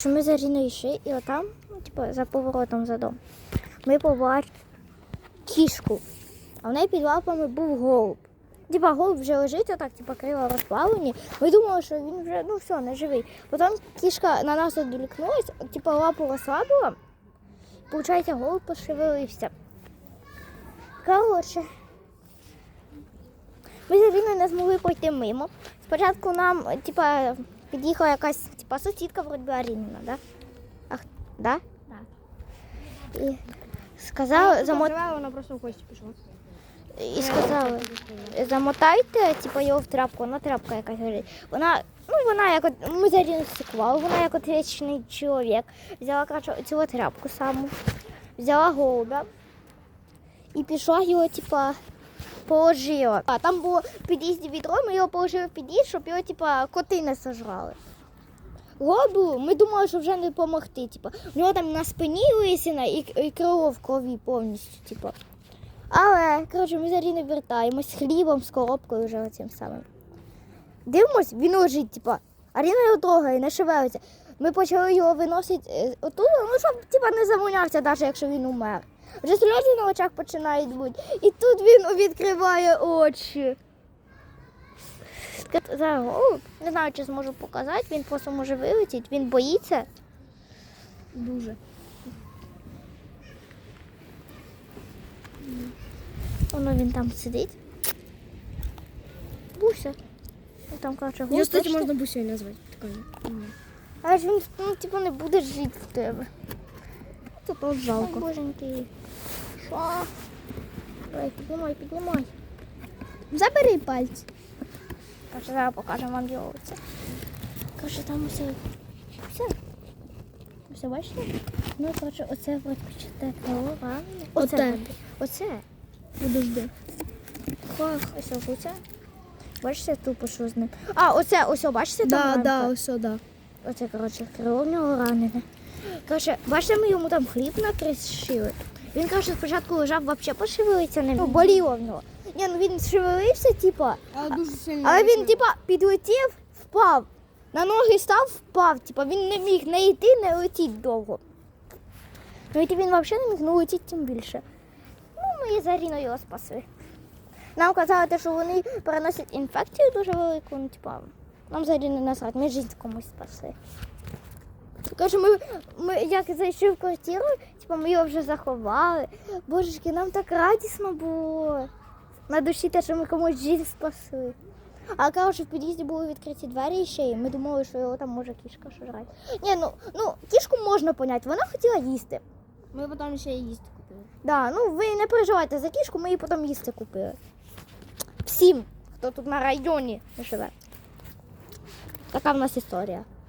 Що ми йшли, і отам, ну, типу, за поворотом за дом, ми побачили кішку. А в неї під лапами був голуб. Типа голуб вже лежить, отак, типа крила розплавлені. Ми думали, що він вже ну все, не живий. Потім кішка на нас відволікнулась, типа лапу розслабила. Получається, голуб пошевелився. Коротше. Ми з Аліною не змогли пройти мимо. Спочатку нам, типа, під'їхала якась, типа, сусідка вроді Арініна, да? Ах, да? Да. І сказали, замот... вона просто в гості пішла. і сказали, замотайте, типа, його в тряпку, вона тряпка якась лежить. Вона, ну, вона як от, ми з Аріною вона як от чоловік. Взяла, коротше, цю тряпку саму, взяла голубя і пішла його, типа, положила. А там було в під'їзді відро, ми його положили в під'їзд, щоб його, типа, коти не сожрали. Голубу, ми думали, що вже не допомогти. Типа. У нього там на спині лисина і, і крило в крові повністю. Типа. Але, коротше, ми за Ріною вертаємось з хлібом, з коробкою вже оцим самим. Дивимось, він лежить, типа, а Ріна його трогає, не шевелиться. Ми почали його виносити е, ну щоб типа, не замунявся, навіть якщо він умер. Вже сльози на очах починають бути. І тут він відкриває очі. Зараз голуб, не знаю, чи зможу показати, він просто може вилетіти, він боїться. Дуже. Воно він там сидить. Буся. Ну, Там, коротше. Його, кстати, бачите? можна бусей назвати. Така. Але ж він ну, типу, не буде жити в тебе. Це то Ой, жалко. боженьки. Що? Давай, піднімай, піднімай. Забери пальці. Короче, зараз покажемо вам його оце. Короче, там усе. Все. Все бачите? Ну, короче, оце от почите крило. Оце. Оце. Подожди. Хах, ось оце. Бачите, тупо що з ним. А, оце, ось, бачите там? Да, ранка? да, ось да. Оце, коротше, крило в нього ранене. Коротше, бачите, ми йому там хліб накришили. Він каже, спочатку лежав, взагалі пошевелиться не міг. Ну, боліло в нього. Ні, ну він шевелився, типа, Але дуже сильно. але він, типа, підлетів, впав. На ноги став, впав. Типа, він не міг не йти, не летіти довго. Ну, і він взагалі не міг, ну летіти тим більше. Ну, ми і за його спасли. Нам казали, те, що вони переносять інфекцію дуже велику, ну, типа, нам взагалі не насрать, ми життя комусь спасли. Каже, ми, ми як зайшли в квартиру, типа, ми його вже заховали. Божечки, нам так радісно було. На душі те, що ми комусь життя спасли. А коротше, в під'їзді були відкриті двері ще, і ми думали, що його там може кішка жрати. Ні, ну, ну кішку можна поняти, вона хотіла їсти. Ми потім ще її їсти купили. Да, ну ви не переживайте за кішку, ми її потім їсти купили. Всім, хто тут на районі живе. Така в нас історія.